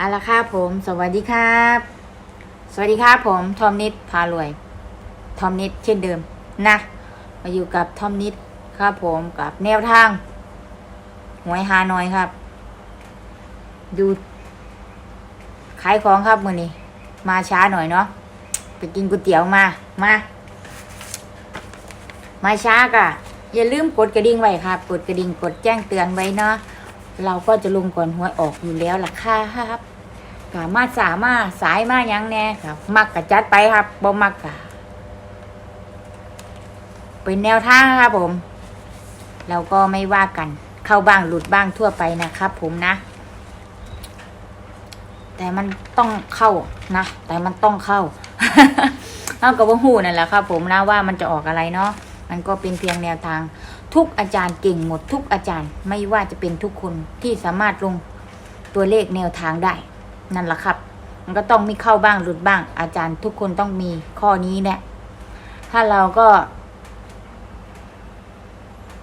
เอาละครับผม สวัสดีครับ สวัสดีครับผม ทอมนิดพารวย ทอมนิดเช่นเดิมนะ มาอยู่กับทอมนิดครับผมกับแนวทางหวยฮานอยครับ ดู ขายของครับมือนี้ มาช้าหน่อยเนาะไปกินก๋วยเตี๋ยวมา มา มาช้ากะอย่าลืมกดกระดิ่งไว้ครับ กดกระดิ่งกดแจ้งเตือนไว้เนาะ เราก็จะลงก่อนหวยออกอยู่แล้วล่ะครับกามาสามารถสายมายังแน่ครับ มักกะจัดไปครับบ่มักกะเป็นแนวทางครับผม เราก็ไม่ว่ากัน เข้าบ้างหลุดบ้างทั่วไปนะครับผมนะ แต่มันต้องเข้านะ แต่มันต้องเข้าเท่ากับว่าหูนั่นแหละครับผมนะว่ามันจะออกอะไรเนาะมันก็เป็นเพียงแนวทาง ทุกอาจารย์เก่งหมดทุกอาจารย์ไม่ว่าจะเป็นทุกคนที่สามารถลงตัวเลขแนวทางได้ นั่นแหละครับ มันก็ต้องมีเข้าบ้างหลุดบ้าง อาจารย์ทุกคนต้องมีข้อนี้แหละถ้าเราก็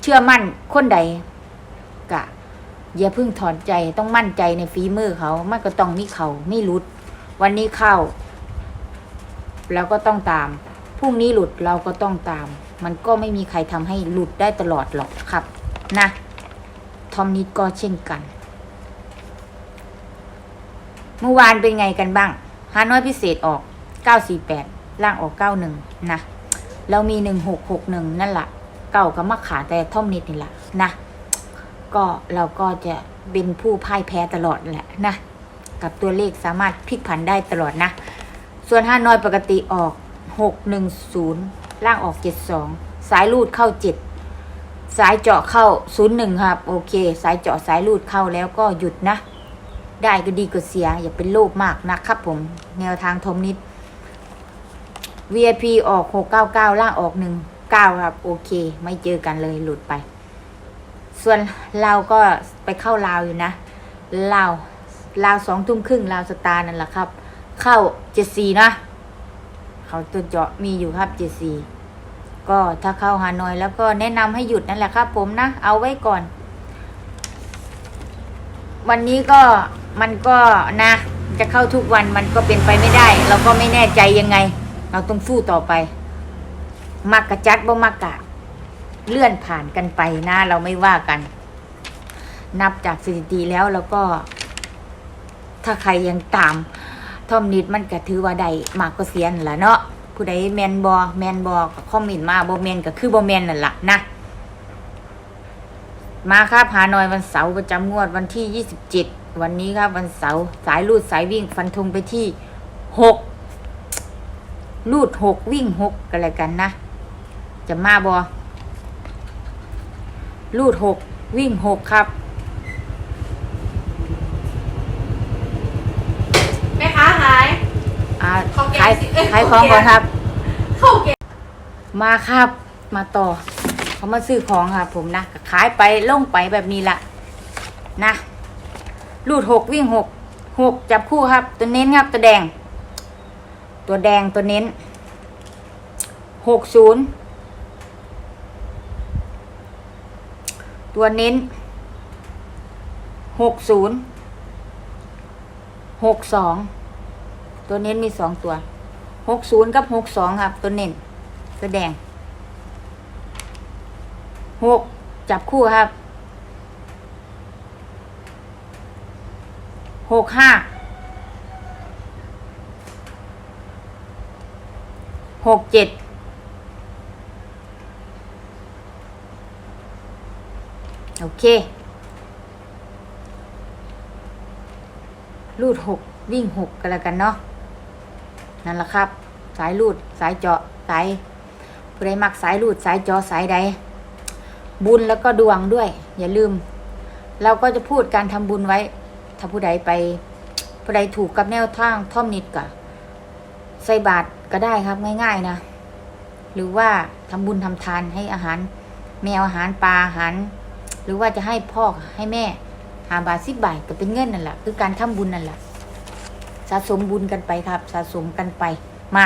เชื่อมั่นคนใดกะอย่าเพิ่งถอนใจต้องมั่นใจในฝีมือเขามันก็ต้องมีเขาไม่หลุด วันนี้เข้าเราก็ต้องตามพรุ่งนี้หลุดเราก็ต้องตาม มันก็ไม่มีใครทำให้หลุดได้ตลอดหรอกครับ นะทอมนิดก็เช่นกัน เมื่อวานเป็นไงกันบ้างฮาน้อยพิเศษออก 948 ล่างออก 91 นะ เรามี 1661 นั่นแหละเก่ากับมะขาแต่ทอมนิดนี่แหละนะ ก็เราก็จะเป็นผู้พ่ายแพ้ตลอดแหละนะ กับตัวเลขสามารถพลิกผันได้ตลอดนะ ส่วนฮานอยปกติออก 610 ล่างออก72สองสายรูดเข้า7สายเจาะเข้า01ครับ โอเค สายเจาะสายรูดเข้าแล้วก็หยุดนะ ได้ก็ดีก็เสีย อย่าเป็นโลภมากนะครับผม แนวทางทมนิด VIP ออก699ล่างออก19ครับ โอเค ไม่เจอกันเลยหลุดไป ส่วนเราก็ไปเข้าลาวอยู่นะลาวลาวสองทุ่มครึ่งลาวสตาร์นั่นแหละครับ เข้าเจ็ดสี่นะ เขาตัวเจาะมีอยู่ครับเจ็ดสี่ก็ถ้าเข้าฮานอยแล้วก็แนะนำให้หยุดนั่นแหละครับผมนะ เอาไว้ก่อน วันนี้ก็มันก็นะ จะเข้าทุกวันมันก็เป็นไปไม่ได้ เราก็ไม่แน่ใจยังไง เราต้องสู้ต่อไป มักกะจัดบ่มักกะ เลื่อนผ่านกันไปนะ เราไม่ว่ากัน นับจากสถิติแล้วแล้วก็ ถ้าใครยังตาม ทอมนิดมันก็ถือว่าได้มากก็เสียนนล่ะเนาะผู้ใดแมนบอแมนบอก็คอมเมนต์มาบอแมนก็คือบอแมนนั่นแหละนะ มาครับหาหน่อยวันเสาร์ประจำงวดวันที่ 27 วันนี้ครับวันเสาร์สายลูดสายวิ่งฟันธงไปที่ 6 ลูด 6 วิ่ง 6กันเลยกันนะ จะมาบอลูด 6 วิ่ง 6 ครับ แม่ค้าขาย อ่า ข้าวแกงขายสิเอ้ยขายขข้าอวงแกงก่อนครับเข้าเก็บมาครับมาต่อ เขามาซื้อของครับผมนะก็ขายไปลงไปแบบนี้ละนะลูดหกวิ่งหกหกจับคู่ครับ ตัวเน้นครับ ตัวแดง ตัวแดงตัวเน้นหกศูนย์ตัวเน้นหกศูนย์หกสอง ตัวเน้นมีสองตัวหกศูนย์กับหกสองครับ ตัวเน้นตัวแดงหกจับคู่ครับหกห้าหกเจ็ดโอเค รูดหกวิ่งหกกันแล้วกันเนาะ นั่นแหละครับ สายรูดสายเจาะสายผู้ใดมักสายรูดสายเจาะสายใด บุญแล้วก็ดวงด้วย อย่าลืม เราก็จะพูดการทำบุญไว้ ถ้าผู้ใดไป ผู้ใดถูกกับแนวทางท่อมนิดกะใส่บาตรก็ได้ครับง่ายๆนะหรือว่าทำบุญทำทานให้อาหาร แมวอาหารปลาอาหาร หรือว่าจะให้พ่อให้แม่หาบาทสิบบาทก็เป็นเงินนั่นแหละคือการทำบุญนั่นแหละ สะสมบุญกันไปครับ สะสมกันไปมา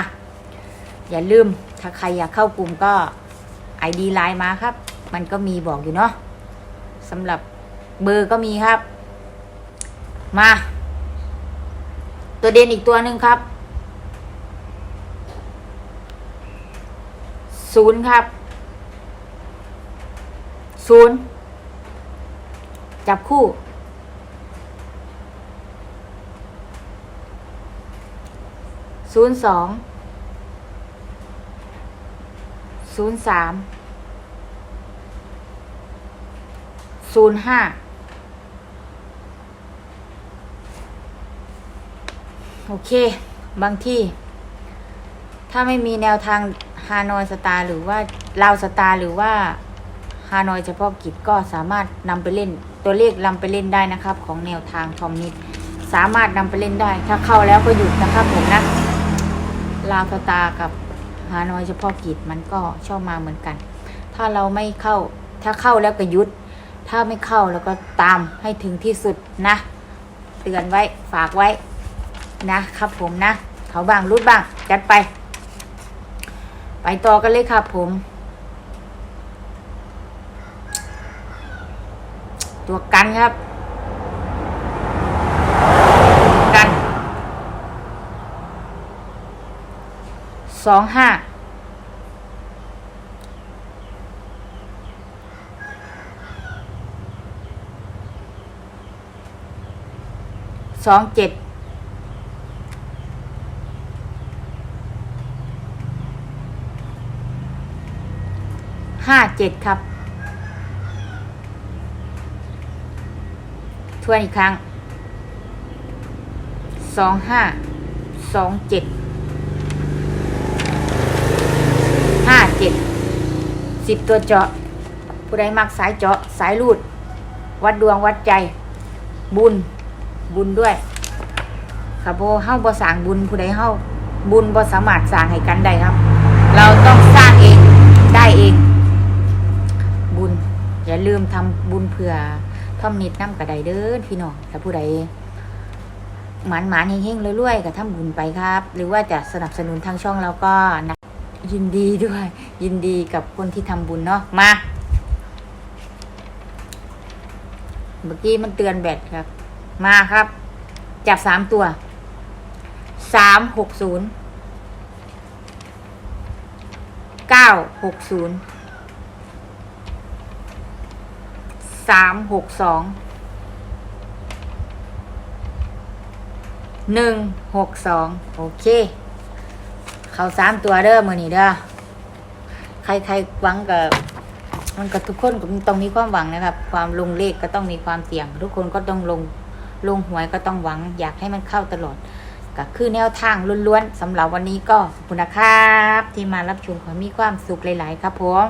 อย่าลืมถ้าใครอยากเข้ากลุ่มก็ไอดีไลน์มาครับ มันก็มีบอกอยู่เนาะสำหรับเบอร์ก็มีครับ มา ตัวเด่นอีกตัวหนึ่งครับศูนย์ครับศูนย์จับคู่ ศูนย์สองศูนย์สามศูนย์ห้าโอเค บางที่ ถ้าไม่มีแนวทางฮานอยสตาร์หรือว่าลาวสตาร์หรือว่าฮานอยเฉพาะกิจก็สามารถนำไปเล่นตัวเลขนำไปเล่นได้นะครับ ของแนวทางทอมนิดสามารถนำไปเล่นได้ ถ้าเข้าแล้วก็หยุดนะครับผมนะ ลาวสตากับฮานอยเฉพาะกิจมันก็ชอบมาเหมือนกัน ถ้าเราไม่เข้า ถ้าเข้าแล้วก็ยุด ถ้าไม่เข้าแล้วก็ตามให้ถึงที่สุดนะ เตือนไว้ฝากไว้นะครับผมนะ เขาบ้างรุดบ้าง จัดไป ไปต่อกันเลยครับผม ตัวกันครับ กัน สองห้าสองเจ็ดห้าเจ็ดครับ ทวนอีกครั้งสองห้าสองเจ็ด ห้า เจ็ดสิบตัวเจาะ ผู้ใดมักสายเจาะสายรูด วัดดวงวัดใจ บุญบุญด้วยครับโบเฮ้าบ่สร้างบุญผู้ใดเฮ้าบุญบ่สามารถสร้างให้กันได้ครับ เราต้องสร้างเองได้เอง บุญ อย่าลืมทำบุญเผื่อท่อมนิดน้ำกระไดเด้อพี่น้องถ้าผู้ใดหมานหมานเฮงๆเรวยๆก็ทำบุญไปครับ หรือว่าจะสนับสนุนทางช่องเราก็นะ ยินดีด้วย ยินดีกับคนที่ทำบุญเนาะมา เมื่อกี้มันเตือนแบตครับ มาครับ จับสามตัวสามหกศูนย์เก้าหกศูนย์สามหกสองหนึ่งหกสองโอเค เขาสามตัวเด้อมือนี้เด้อใครใครหวังกับมันกับทุกคนก็ต้องมีความหวังนะครับ ความลงเลขก็ต้องมีความเสี่ยง ทุกคนก็ต้องลงลงหวยก็ต้องหวัง อยากให้มันเข้าตลอดก็คือแนวทางล้วนๆสำหรับวันนี้ก็ขอบคุณนะครับ ที่มารับชมขอมีความสุขหลาย ๆ ครับผม